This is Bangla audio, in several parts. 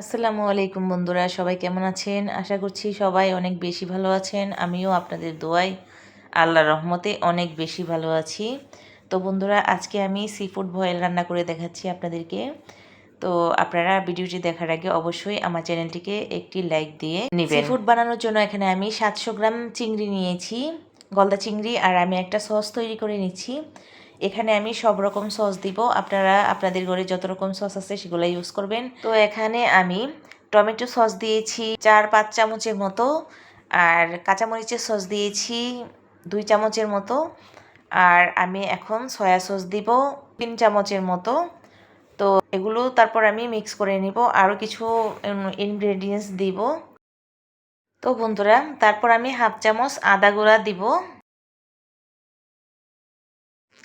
আসসালামু আলাইকুম বন্ধুরা, সবাই কেমন আছেন? আশা করছি সবাই অনেক বেশি ভালো আছেন। আমিও আপনাদের দোয়াই আল্লাহ রহমতে অনেক বেশি ভালো আছি। তো বন্ধুরা, আজকে আমি সি ফুড বয়েল রান্না করে দেখাচ্ছি আপনাদেরকে। তো আপনারা ভিডিওটি দেখার আগে অবশ্যই আমার চ্যানেলটিকে একটি লাইক দিয়ে সি ফুড বানানোর জন্য এখানে আমি সাতশো গ্রাম চিংড়ি নিয়েছি, গলদা চিংড়ি, আর আমি একটা সস তৈরি করে নিচ্ছি। এখানে আমি সব রকম সস দিব। আপনারা, আপনাদের ঘরে যত রকম সস আছে সেগুলো ইউজ করবেন। তো এখানে আমি টমেটো সস দিয়েছি চার পাঁচ চামচের মতো আর কাঁচামরিচের সস দিয়েছি দুই চামচের মতো আর আমি এখন সয়া সস দিব তিন চামচের মতো। তো এগুলো তারপর আমি মিক্স করে নিব। আরও কিছু ইনগ্রেডিয়েন্টস দিব। তো বন্ধুরা, তারপর আমি হাফ চামচ আদা গুঁড়া দিব।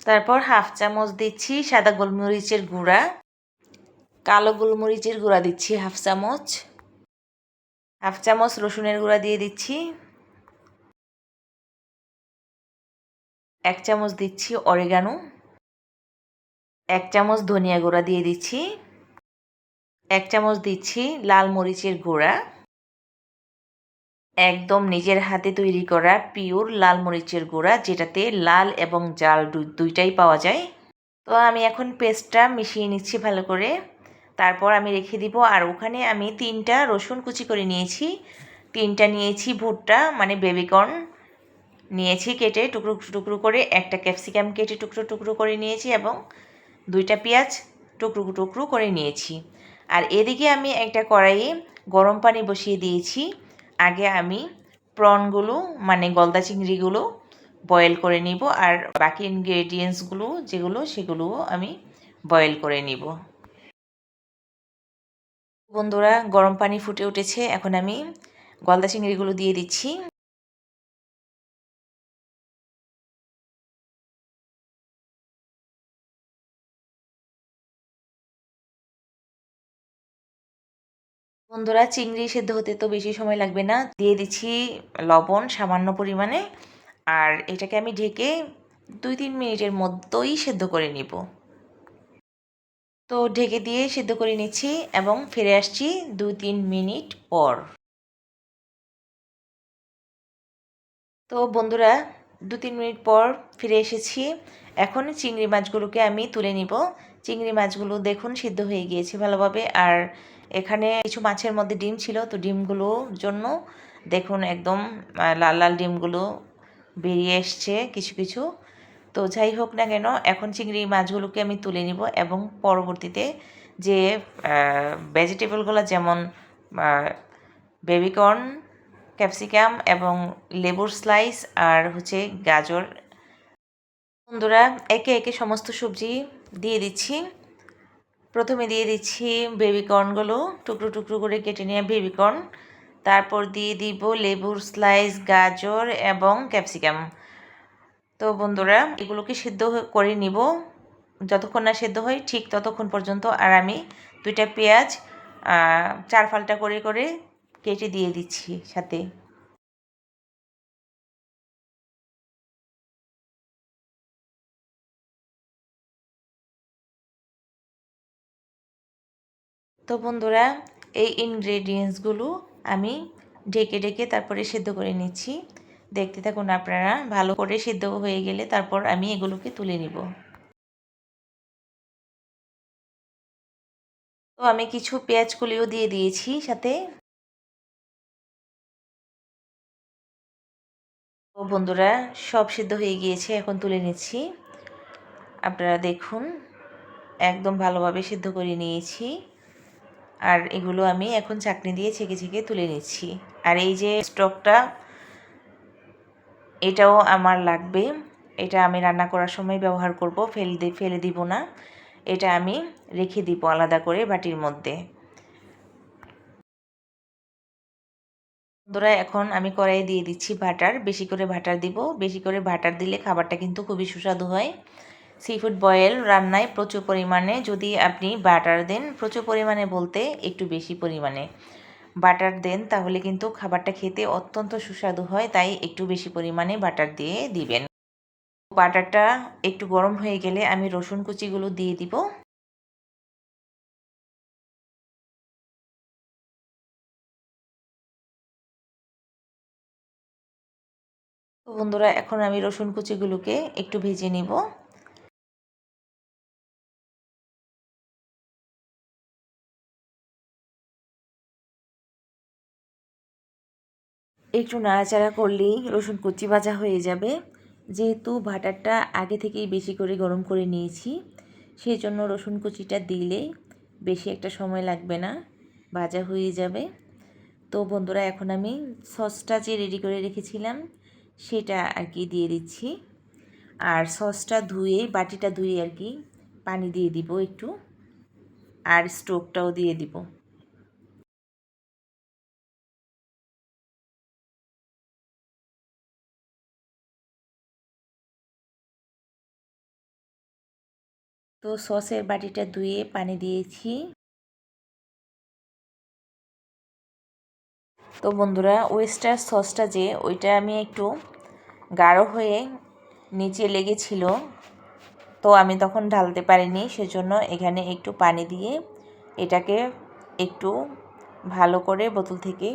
তারপর হাফ চামচ দিচ্ছি সাদা গোলমরিচের গুঁড়া, কালো গোলমরিচের গুঁড়া দিচ্ছি হাফ চামচ হাফ চামচ রসুনের গুঁড়া দিয়ে দিচ্ছি, এক চামচ দিচ্ছি অরেগানো, এক চামচ ধনিয়া গুঁড়া দিয়ে দিচ্ছি, এক চামচ দিচ্ছি লাল মরিচের গুঁড়া। একদম নিজের হাতে তৈরি করা পিওর লাল মরিচের গুঁড়া, যেটাতে লাল এবং জাল দুইটাই পাওয়া যায়। তো আমি এখন পেস্টটা মিশিয়ে নিচ্ছি ভালো করে। তারপর আমি রেখে দিব, আর ওখানে আমি তিনটা রসুন কুচি করে নিয়েছি। তিনটা নিয়েছি ভুট্টা মানে বেবিকর্ন। নিয়েছি কেটে টুকরো টুকরো করে, একটা ক্যাপসিকাম কেটে টুকরো টুকরো করে নিয়েছি এবং দুইটা পেঁয়াজ টুকরো টুকরো করে নিয়েছি। আর এদিকে আমি একটা কড়াইয়ে গরম পানি বসিয়ে দিয়েছি। আগে আমি প্রনগুলো মানে গলদা চিংড়িগুলো বয়েল করে নিব আর বাকি ইনগ্রেডিয়েন্টসগুলো যেগুলো সেগুলোও আমি বয়েল করে নিব। বন্ধুরা, গরম পানি ফুটে উঠেছে। এখন আমি গলদা চিংড়িগুলো দিয়ে দিচ্ছি। বন্ধুরা, চিংড়ি সেদ্ধ হতে তো বেশি সময় লাগবে না। দিয়ে দিচ্ছি লবণ সামান্য পরিমাণে। আর এটাকে আমি ঢেকে দুই তিন মিনিটের মধ্যেই সেদ্ধ করে নিব। তো ঢেকে দিয়ে সেদ্ধ করে নিচ্ছি এবং ফিরে আসছি দুই তিন মিনিট পর। তো বন্ধুরা দু তিন মিনিট পর ফিরে এসেছি। এখন চিংড়ি মাছগুলোকে আমি তুলে নিব। চিংড়ি মাছগুলো দেখুন, সিদ্ধ হয়ে গিয়েছে ভালোভাবে। আর এখানে কিছু মাছের মধ্যে ডিম ছিল, তো ডিমগুলোর জন্য দেখুন একদম লাল লাল ডিমগুলো বেরিয়ে এসছে কিছু কিছু। তো যাই হোক না কেন, এখন চিংড়ি মাছগুলোকে আমি তুলে নিব এবং পরবর্তীতে যে ভেজিটেবলগুলো যেমন বেবিকর্ন ক্যাপসিকাম এবং লেবুর স্লাইস আর হচ্ছে গাজর। বন্ধুরা, একে একে সমস্ত সবজি দিয়ে দিচ্ছি। প্রথমে দিয়ে দিচ্ছি বেবিকর্নগুলো টুকরো টুকরো করে কেটে নেওয়া বেবিকর্ন তারপর দিয়ে দিব লেবুর স্লাইস গাজর এবং ক্যাপসিকাম তো বন্ধুরা, এগুলোকে সিদ্ধ করে নিব। যতক্ষণ না সেদ্ধ হয়, ঠিক ততক্ষণ পর্যন্ত আর আমি দুইটা পেঁয়াজ চার ফালটা করে করে কেটে দিয়ে দিচ্ছি সাথে। তো বন্ধুরা, এই ইনগ্রেডিয়েন্টসগুলো আমি ঢেকে ঢেকে তারপরে সেদ্ধ করে নিচ্ছি। দেখতে থাকুন আপনারা, ভালো করে সিদ্ধ হয়ে গেলে তারপর আমি এগুলোকে তুলে নিব। তো আমি কিছু পেঁয়াজ কুলিও দিয়ে দিয়েছি সাথে। তো বন্ধুরা, সব সিদ্ধ হয়ে গিয়েছে, এখন তুলে নিচ্ছি। আপনারা দেখুন, একদম ভালোভাবে সিদ্ধ করে নিয়েছি। আর এগুলো আমি এখন চাকনি দিয়ে ছেঁকে ছেঁকে তুলে নিচ্ছি। আর এই যে স্টকটা, এটাও আমার লাগবে। এটা আমি রান্না করার সময় ব্যবহার করব, ফেলে ফেলে দিব না। এটা আমি রেখে দিব আলাদা করে বাটির মধ্যে। বন্ধুরা, এখন আমি কড়াই দিয়ে দিচ্ছি ভাটার বেশি করে ভাটার দিব। বেশি করে ভাটার দিলে খাবারটা কিন্তু খুবই সুস্বাদু হয়। সি ফুড বয়েল রান্নায় প্রচুর পরিমাণে যদি আপনি বাটার দেন, প্রচুর পরিমাণে বলতে একটু বেশি পরিমাণে। বাটার দেন তাহলে কিন্তু খাবারটা খেতে অত্যন্ত সুস্বাদু হয়, তাই একটু বেশি পরিমাণে বাটার দিয়ে দিবেন। বাটারটা একটু গরম হয়ে গেলে আমি রসুন কুচিগুলো দিয়ে দিব। বন্ধুরা, এখন আমি রসুন কুচিগুলোকে একটু ভেজে নিব। একটু নাড়াচাড়া করলেই রসুন কুচি ভাজা হয়ে যাবে। যেহেতু বাটারটা আগে থেকেই বেশি করে গরম করে নিয়েছি সেই জন্য রসুন কুচিটা দিলে বেশি একটা সময় লাগবে না, ভাজা হয়ে যাবে। তো বন্ধুরা, এখন আমি সসটা যে রেডি করে রেখেছিলাম, সেটা আর কি দিয়ে দিচ্ছি। আর সসটা ধুয়ে, বাটিটা ধুয়ে আর কি পানি দিয়ে দিব একটু, আর স্টোভটাও দিয়ে দিব। তো সসের বাটিটা ধুয়ে পানি দিয়েছি। তো বন্ধুরা, ওয়েস্টার সসটা যে, ওইটা আমি একটু গাঢ় হয়ে নিচে লেগেছিল। তো আমি তখন ঢালতে পারিনি, সেজন্য এখানে একটু পানি দিয়ে এটাকে একটু ভালো করে বোতল থেকে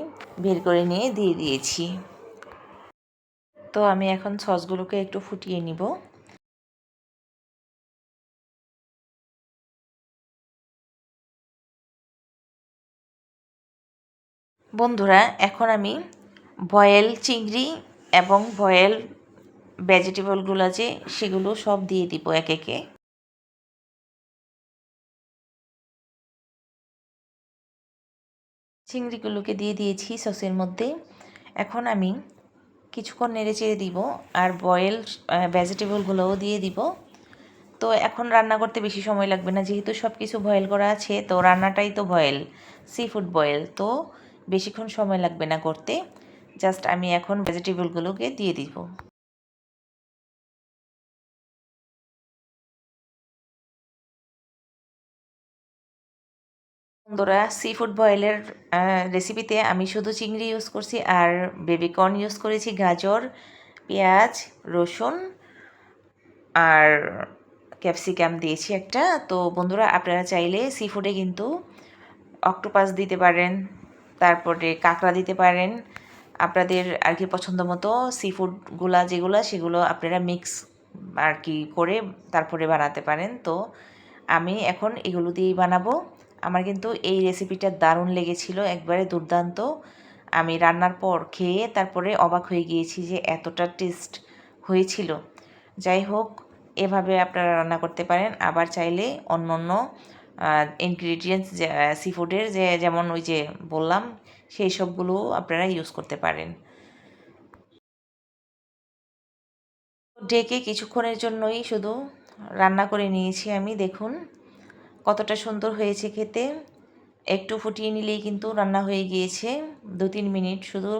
বের করে নিয়ে দিয়ে দিয়েছি। তো আমি এখন সসগুলোকে একটু ফুটিয়ে নিব। বন্ধুরা, এখন আমি বয়েল চিংড়ি এবং বয়েল ভেজিটেবলগুলো আছে সেগুলো সব দিয়ে দিব এক একে। চিংড়িগুলোকে দিয়ে দিয়েছি সসের মধ্যে। এখন আমি কিছুক্ষণ নেড়ে চেড়ে দিব আর বয়েল ভেজিটেবলগুলোও দিয়ে দিব। তো এখন রান্না করতে বেশি সময় লাগবে না, যেহেতু সব কিছু বয়েল করা আছে, তো রান্নাটাই তো বয়েল, সি ফুড বয়েল। তো বেশিক্ষণ সময় লাগবে না করতে। জাস্ট আমি এখন ভেজিটেবলগুলোকে দিয়ে দিব। বন্ধুরা সি ফুড বয়েলের রেসিপিতে আমি শুধু চিংড়ি ইউজ করছি আর বেবিকর্ন ইউজ করেছি, গাজর, পেঁয়াজ, রসুন আর ক্যাপসিকাম দিয়েছি একটা। তো বন্ধুরা, আপনারা চাইলে সি ফুডে কিন্তু অক্টোপাস দিতে পারেন। তারপরে কাঁকড়া দিতে পারেন। আপনাদের আর কি পছন্দ মতো সি ফুডগুলা যেগুলো, সেগুলো আপনারা মিক্স আর কি করে তারপরে বানাতে পারেন। তো আমি এখন এগুলো দিয়েই বানাবো। আমার কিন্তু এই রেসিপিটা দারুণ লেগেছিল, একবারে দুর্দান্ত। আমি রান্নার পর খেয়ে তারপরে অবাক হয়ে গিয়েছি যে এতটা টেস্ট হয়েছিল। যাই হোক, এভাবে আপনারা রান্না করতে পারেন। আবার চাইলে অন্য অন্য ইনগ্রিডিয়েন্টস সি ফুডের যে, যেমন ওই যে বললাম, সেই সবগুলো আপনারা ইউজ করতে পারেন। ডেকে কিছুক্ষণের জন্যই শুধু রান্না করে নিয়েছি আমি, দেখুন কতটা সুন্দর হয়েছে খেতে। একটু ফুটিয়ে নিলেই কিন্তু রান্না হয়ে গিয়েছে দু তিন মিনিট শুধু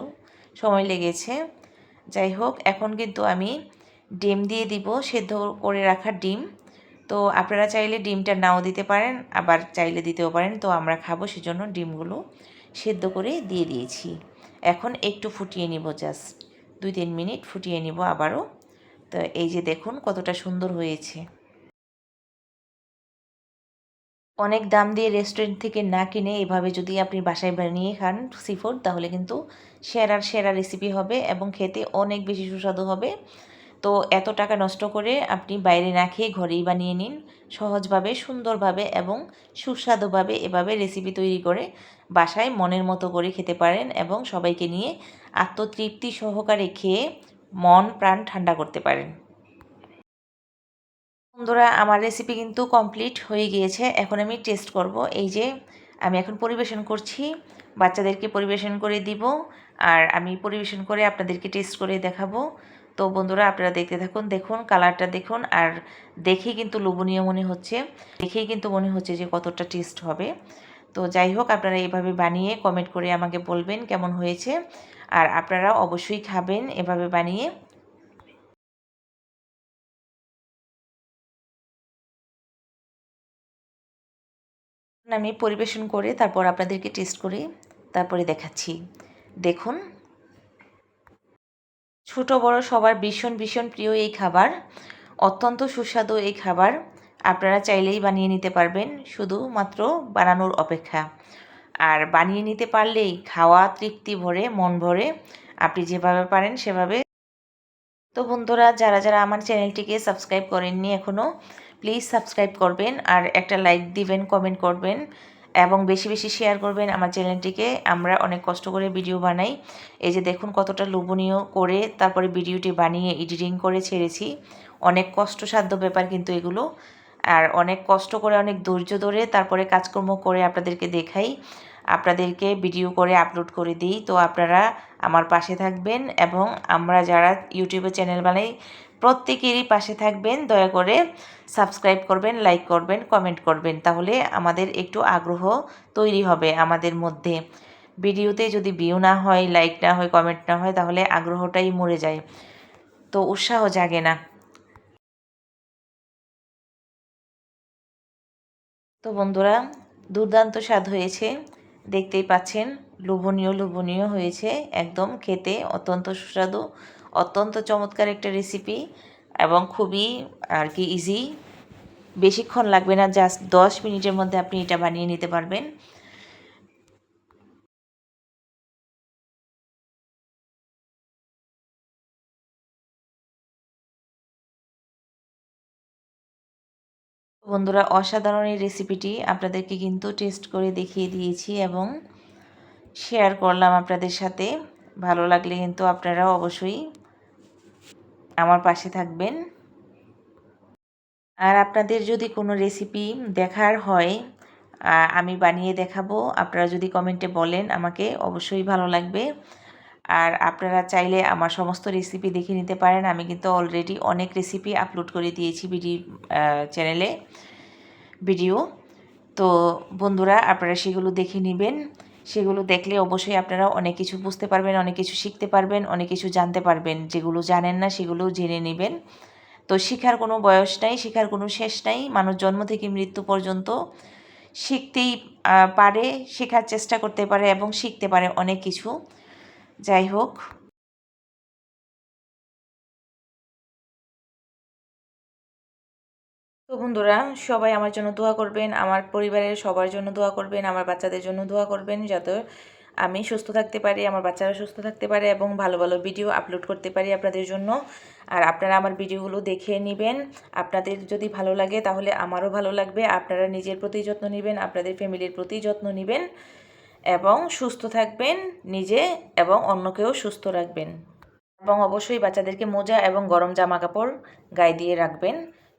সময় লেগেছে। যাই হোক, এখন কিন্তু আমি ডিম দিয়ে দিব, সেদ্ধ করে রাখা ডিম। তো আপনারা চাইলে ডিমটা নাও দিতে পারেন, আবার চাইলে দিতেও পারেন। তো আমরা খাব সেজন্য ডিমগুলো সেদ্ধ করে দিয়ে দিয়েছি। এখন একটু ফুটিয়ে নিব জাস্ট দুই তিন মিনিট ফুটিয়ে নিব আবারও। তো এই যে দেখুন কতটা সুন্দর হয়েছে। অনেক দাম দিয়ে রেস্টুরেন্ট থেকে না কিনে এভাবে যদি আপনি বাসায় বানিয়ে খান সি ফুড, তাহলে কিন্তু সেরার সেরা রেসিপি হবে এবং খেতে অনেক বেশি সুস্বাদু হবে। তো এত টাকা নষ্ট করে আপনি বাইরে না খেয়ে ঘরেই বানিয়ে নিন। সহজভাবে, সুন্দরভাবে এবং সুস্বাদুভাবে এভাবে রেসিপি তৈরি করে বাসায় মনের মতো করে খেতে পারেন এবং সবাইকে নিয়ে আত্মতৃপ্তি সহকারে খেয়ে মন প্রাণ ঠান্ডা করতে পারেন। বন্ধুরা, আমার রেসিপি কিন্তু কমপ্লিট হয়ে গিয়েছে। এখন আমি টেস্ট করব। এই যে, আমি এখন পরিবেশন করছি। বাচ্চাদেরকে পরিবেশন করে দিব আর আমি পরিবেশন করে আপনাদেরকে টেস্ট করে দেখাবো। তো বন্ধুরা আপনারা দেখতে থাকুন, দেখুন, কালারটা দেখুন আর দেখেই কিন্তু লোভনীয় মনে হচ্ছে। দেখেই কিন্তু মনে হচ্ছে যে কতটা টেস্ট হবে। তো যাই হোক, আপনারা এভাবে বানিয়ে কমেন্ট করে আমাকে বলবেন কেমন হয়েছে। আর আপনারা অবশ্যই খাবেন এভাবে বানিয়ে। আমি পরিবেশন করে তারপর আপনাদেরকে টেস্ট করে তারপরে দেখাচ্ছি। দেখুন। ছোট, বড়, সবার ভীষণ ভীষণ প্রিয় এই খাবার। অত্যন্ত সুস্বাদু এই খাবার। আপনারা চাইলেই বানিয়ে নিতে পারবেন, শুধুমাত্র বানানোর অপেক্ষা। আর বানিয়ে নিতে পারলেই খাওয়া তৃপ্তি ভরে, মন ভরে। আপনি যেভাবে পারেন সেভাবে। তো বন্ধুরা, যারা যারা আমার চ্যানেলটিকে সাবস্ক্রাইব করেননি এখনও প্লিজ সাবস্ক্রাইব করবেন আর একটা লাইক দিবেন, কমেন্ট করবেন। এবং বেশি বেশি শেয়ার করবেন আমার চ্যানেলটিকে আমরা অনেক কষ্ট করে ভিডিও বানাই। এই যে দেখুন কতটা লোভনীয় করে তারপরে ভিডিওটি বানিয়ে এডিটিং করে ছেড়েছি। অনেক কষ্টসাধ্য ব্যাপার কিন্তু এগুলো। আর অনেক কষ্ট করে, অনেক ধৈর্য ধরে তারপরে কাজকর্ম করে আপনাদেরকে দেখাই। আপনাদেরকে ভিডিও করে আপলোড করে দিই। তো আপনারা আমার পাশে থাকবেন এবং আমরা যারা ইউটিউবে চ্যানেল বানাই প্রত্যেকেরই পাশে থাকবেন, দয়া করে সাবস্ক্রাইব করবেন লাইক করবেন কমেন্ট করবেন, তাহলে আমাদের একটু আগ্রহ তৈরি হবে আমাদের মধ্যে। ভিডিওতে যদি ভিউ না হয় লাইক না হয় কমেন্ট না হয়, তাহলে আগ্রহটাই মরে যায়। তো উৎসাহ জাগে না। তো বন্ধুরা, দুর্দান্ত স্বাদ হয়েছে। দেখতেই পাচ্ছেন, লোভনীয় লোভনীয় হয়েছে। একদম খেতে অত্যন্ত সুস্বাদু। অত্যন্ত চমৎকার একটা রেসিপি এবং খুবই আর কি ইজি বেশিক্ষণ লাগবে না জাস্ট দশ মিনিটের মধ্যে আপনি এটা বানিয়ে নিতে পারবেন। বন্ধুরা, অসাধারণ এই রেসিপিটি আপনাদেরকে কিন্তু টেস্ট করে দেখিয়ে দিয়েছি এবং শেয়ার করলাম আপনাদের সাথে। ভালো লাগলে কিন্তু আপনারা অবশ্যই আমার পাশে থাকবেন। আর আপনাদের যদি কোনো রেসিপি দেখার হয় আমি বানিয়ে দেখাবো। আপনারা যদি কমেন্টে বলেন, আমাকে অবশ্যই ভালো লাগবে। আর আপনারা চাইলে আমার সমস্ত রেসিপি দেখে নিতে পারেন। আমি কিন্তু অলরেডি অনেক রেসিপি আপলোড করে দিয়েছি ভিডিও চ্যানেলে ভিডিও তো বন্ধুরা, আপনারা সেগুলো দেখে নেবেন। সেগুলো দেখলে অবশ্যই আপনারা অনেক কিছু বুঝতে পারবেন, অনেক কিছু শিখতে পারবেন, অনেক কিছু জানতে পারবেন। যেগুলো জানেন না সেগুলো জেনে নেবেন। তো শিখার কোনো বয়স নাই, শিখার কোনো শেষ নাই। মানুষ জন্ম থেকে মৃত্যু পর্যন্ত শিখতেই পারে, শেখার চেষ্টা করতে পারে এবং শিখতে পারে অনেক কিছু। যাই হোক। তো বন্ধুরা, সবাই আমার জন্য দোয়া করবেন, আমার পরিবারের সবার জন্য দোয়া করবেন, আমার বাচ্চাদের জন্য দোয়া করবেন যাতে আমি সুস্থ থাকতে পারি, আমার বাচ্চারা সুস্থ থাকতে পারে এবং ভালো ভালো ভিডিও আপলোড করতে পারি আপনাদের জন্য। আর আপনারা আমার ভিডিওগুলো দেখে নেবেন। আপনাদের যদি ভালো লাগে তাহলে আমারও ভালো লাগবে। আপনারা নিজের প্রতি যত্ন নেবেন, আপনাদের ফ্যামিলির প্রতি যত্ন নেবেন এবং সুস্থ থাকবেন নিজে এবং অন্যকেও সুস্থ রাখবেন। এবং অবশ্যই বাচ্চাদেরকে মোজা এবং গরম জামা কাপড় গায়ে দিয়ে রাখবেন।